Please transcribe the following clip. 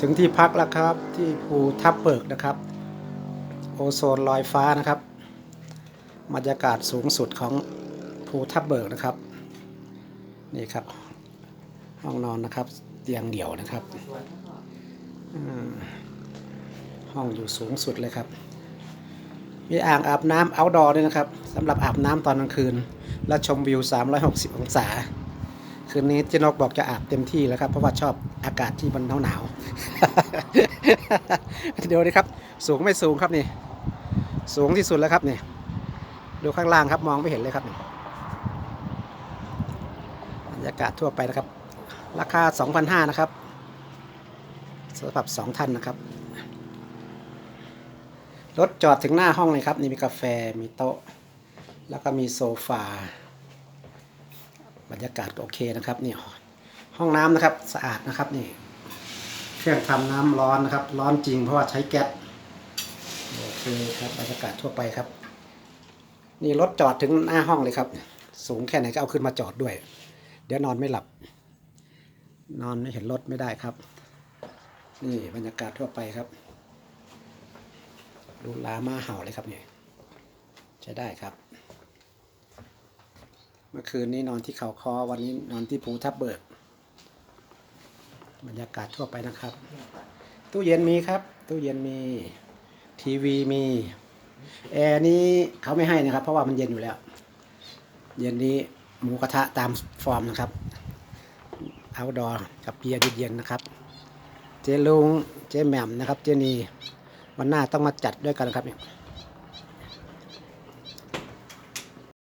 ถึงที่พักแล้วครับที่ภูทับเบิกนะครับ โอโซนลอยฟ้านะครับบรรยากาศสูงสุดของภูทับเบิกนะครับ นี่ครับ ห้องนอนนะครับ เตียงเดี่ยวนะครับห้องอยู่สูงสุดเลยครับมีอ่างอาบน้ำ outdoor ด้วยนะครับสำหรับอาบน้ำตอนกลางคืน และชมวิว 360 องศา คืนนี้เจนกบอกจะอาบเต็มที่แล้วครับ เพราะว่าชอบอากาศที่มันหนาวหนาวๆเดี๋ยวนี้ครับ สูงไม่สูงครับนี่ สูงที่สุดแล้วครับนี่ดูข้างล่างครับมองไม่เห็นเลยครับนี่บรรยากาศทั่วไปนะครับ ราคา 2,500นะครับสำหรับสองท่านนะครับรถจอดถึงหน้าห้องเลยครับ นี่มีกาแฟมีโต๊ะ แล้วก็มีโซฟา รรยากาศก็โอเคนะครับนี่ห้องน้ำนะครับสะอาดนะครับนี่เครื่องทำน้ำร้อนนะครับ ร้อนจริงเพราะว่าใช้แก๊สโอเคครับบรรยากาศทั่วไปครับ นี่รถจอดถึงหน้าห้องเลยครับ สูงแค่ไหนก็เอาขึ้นมาจอดด้วย เดี๋ยวนอนไม่หลับ นอนไม่เห็นรถไม่ได้ครับ นี่บรรยากาศทั่วไปครับดูลามาเห่าเลยครับเนี่ยใช้ได้ครับ เมื่อคืนนี้นอนที่เขาคอวันนี้นอนที่ภูทับเบิก บรรยากาศทั่วไปนะครับ ตู้เย็นมีครับ ตู้เย็นมีทีวีมีแอร์นี้เขาไม่ให้นะครับ เพราะว่ามันเย็นอยู่แล้ว เย็นนี้หมูกระทะตามฟอร์มนะครับเอาดอกับเบียร์เย็นๆนะครับ เจ๊ลุงเจ๊แหม่มนะครับ เจนีวันหน้าต้องมาจัดด้วยกันครับเนี่ย